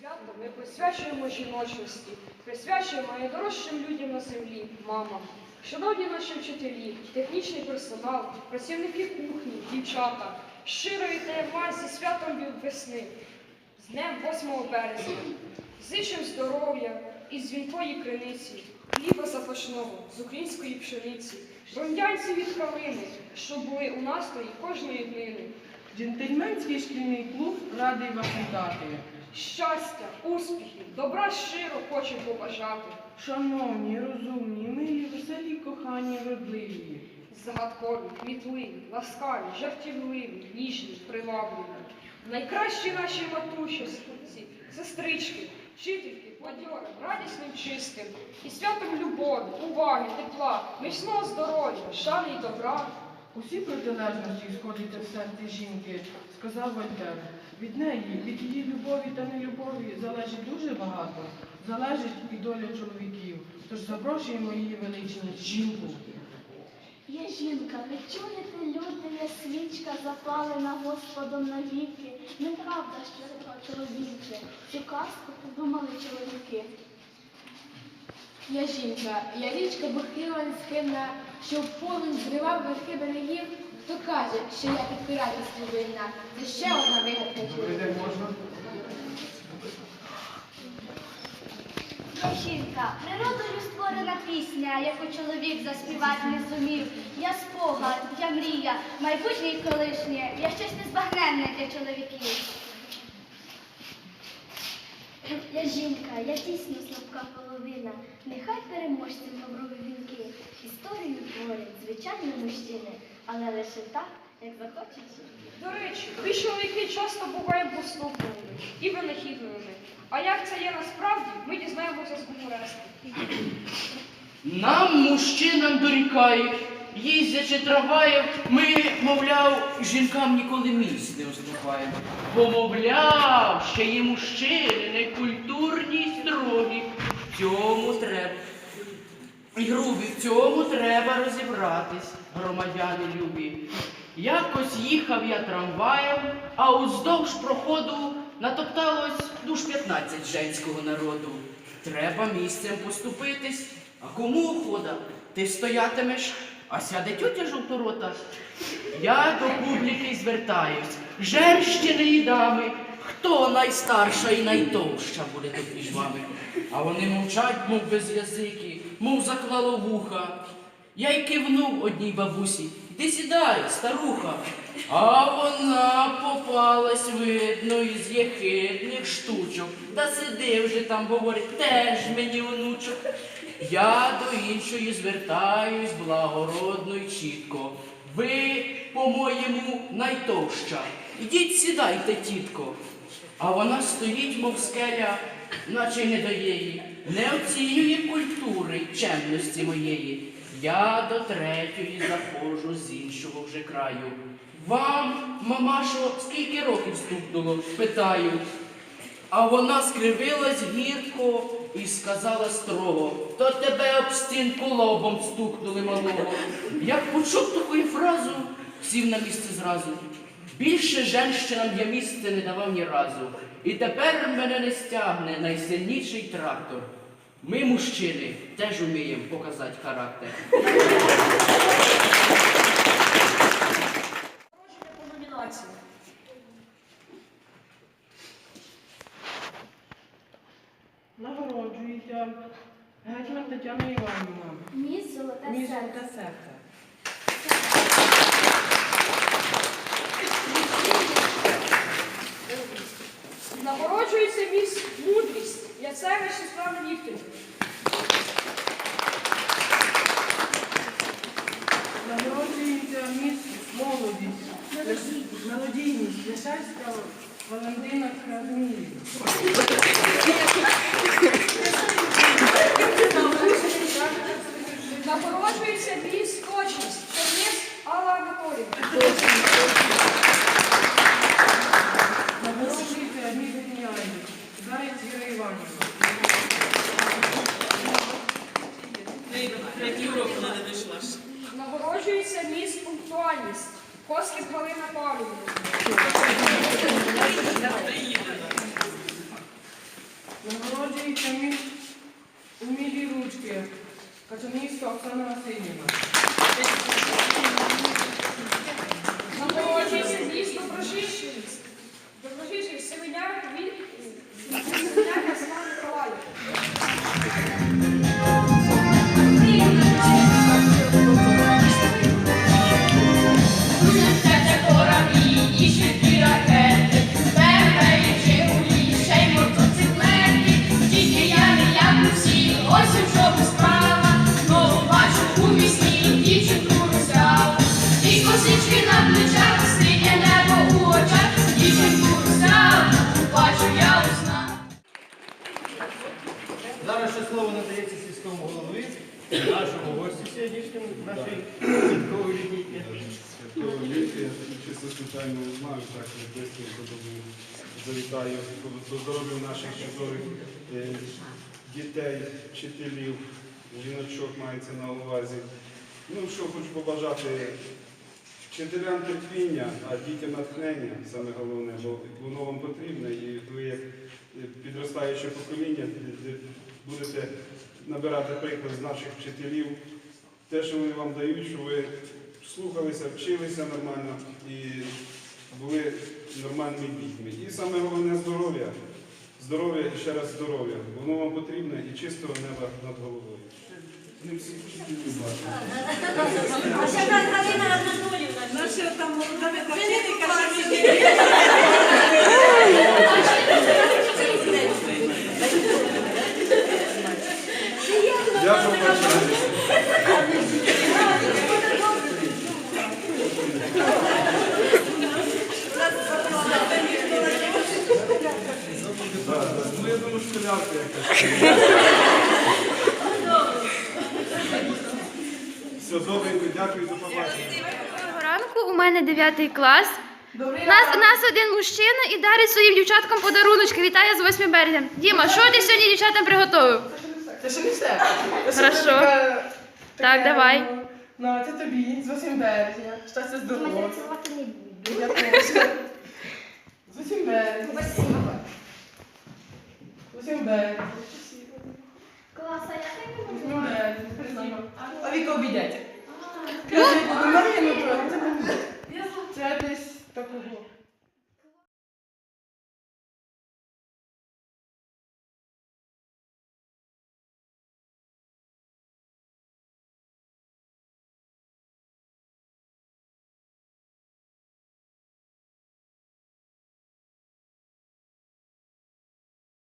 свято ми присвячуємо жіночності, присвячуємо найдорожчим людям на землі, мамам. Шановні наші вчителі, технічний персонал, працівники кухні, дівчата, щиро вітаю вас зі святом від весни, з днем 8 березня. Зичим здоров'я із дзвінкої криниці, хліба запашного з української пшениці, брондянці від калини, що були у настрої кожної днини. Джентльменський шкільний клуб радий вас вітати. Щастя, успіхів, добра щиро хочу побажати. Шановні, розумні, милі, веселі, кохані, вродливі. Загадкові, кмітливі, ласкаві, жартівливі, ніжні, привабливі. Найкращі наші матуші, сестриці, сестрички, вчительки, бадьорим, радісним, чистим, і святом любові, уваги, тепла, міцного здоров'я, шани й добра. Усі протилежності сходяться в серці жінки, сказав Вольтер. Від неї, від її любові та нелюбові залежить дуже багато. Залежить і доля чоловіків. Тож запрошуємо її величність жінку. Є жінка, ви чуєте, люди, є свічка запалена Господом навіки. Неправда, що це чоловіче. Цю казку придумали чоловіки. Я жінка, я річка бахила нескинна, що в зривав верхи берегів. Хто каже, що я підпирательство винна, це ще одна вигадка жінка, природою створена пісня, яку чоловік заспівати не зумів. Я спогад, я мрія, майбутнє і колишнє, я щось незбагненне для чоловіків. Я жінка, я дійсно слабка половина. Нехай переможцем лаврові вінки. Історію творять звичайні мужчини, але лише так, як захочуть. До речі, ви чоловіки часто бувають доступними і винахідливими. А як це є насправді, ми дізнаємося з гумористів. Нам, мужчинам, дорікають, їздячи трамваєм, ми, мовляв, жінкам ніколи місць не уступаємо. Бо, мовляв, ще є мужчини, некультурні й строгі. В цьому треба. І грубі, в цьому треба розібратись, громадяни любі. Якось їхав я трамваєм, а уздовж проходу натопталось душ 15 женського народу. Треба місцем поступитись, а кому охота? Ти стоятимеш, а сяде тьотя жовторота. Я до публіки звертаюсь, женщини і дами, хто найстарша і найтовща буде тут між вами? А вони мовчать, мов без язики, мов заклало вуха. Я й кивнув одній бабусі. Ти сідай, старуха. А вона попалась, видно, із єхидних штучок. Та сиди вже там, говорить, теж мені онучок. Я до іншої звертаюсь благородно й чітко. Ви, по-моєму, найтовща. Ідіть сідайте, тітко. А вона стоїть, мов скеля, наче не дає їй, не оцінює культури чемності моєї. Я до третьої заходжу з іншого вже краю. Вам, мамашо, скільки років стукнуло? питаю. А вона скривилась гірко і сказала строго, то тебе об стінку лобом стукнули малого. Як почув таку фразу, сів на місце зразу. Більше женщинам я місце не давав ні разу. І тепер мене не стягне найсильніший трактор. Ми, мужчини, теж уміємо показати характер. Тетяна Іванівна. Міс золоте Мій серце. золоте серце. Нагороджується міс мудрість Яцевич Світлана Вікторівна. Нагороджується міс молодість. Мелодійність. Лишальська Валентина Казимірівна. Нашому гості сьогоднішньому, нашій святковій літній. Ліки, чисто случайно знаю, так швидко завітаю до здоров'я наших чудових е, дітей, вчителів, жіночок мається на увазі. Ну, що хочу побажати вчителям терпіння, а дітям натхнення, саме головне, бо воно вам потрібне, і ви як підростаюче покоління будете набирати приклад з наших вчителів. Те, що вони вам дають, що ви слухалися, вчилися нормально і були нормальними дітьми. І саме головне здоров'я. Здоров'я і ще раз здоров'я. Воно вам потрібне і чистого неба над головою. Не всі вчителі бачать. Я Ну, я думаю, школярка якась. Все, добренько, дякую, до побачення. Доброго ранку, у мене 9 клас. У нас, у нас один мужчина і дарить своїм дівчаткам подаруночки. Вітає з 8 березня. Діма, що ти сьогодні дівчатам приготовив? Це ще не все. Це ще Хорошо. Так, давай. ну, Ну, це тобі, з 8 березня. Щастя здоров'я. Я теж. З 8 березня. 8 березня. Клас, а я. А Марія, ну, то, це не буде. Це десь такого.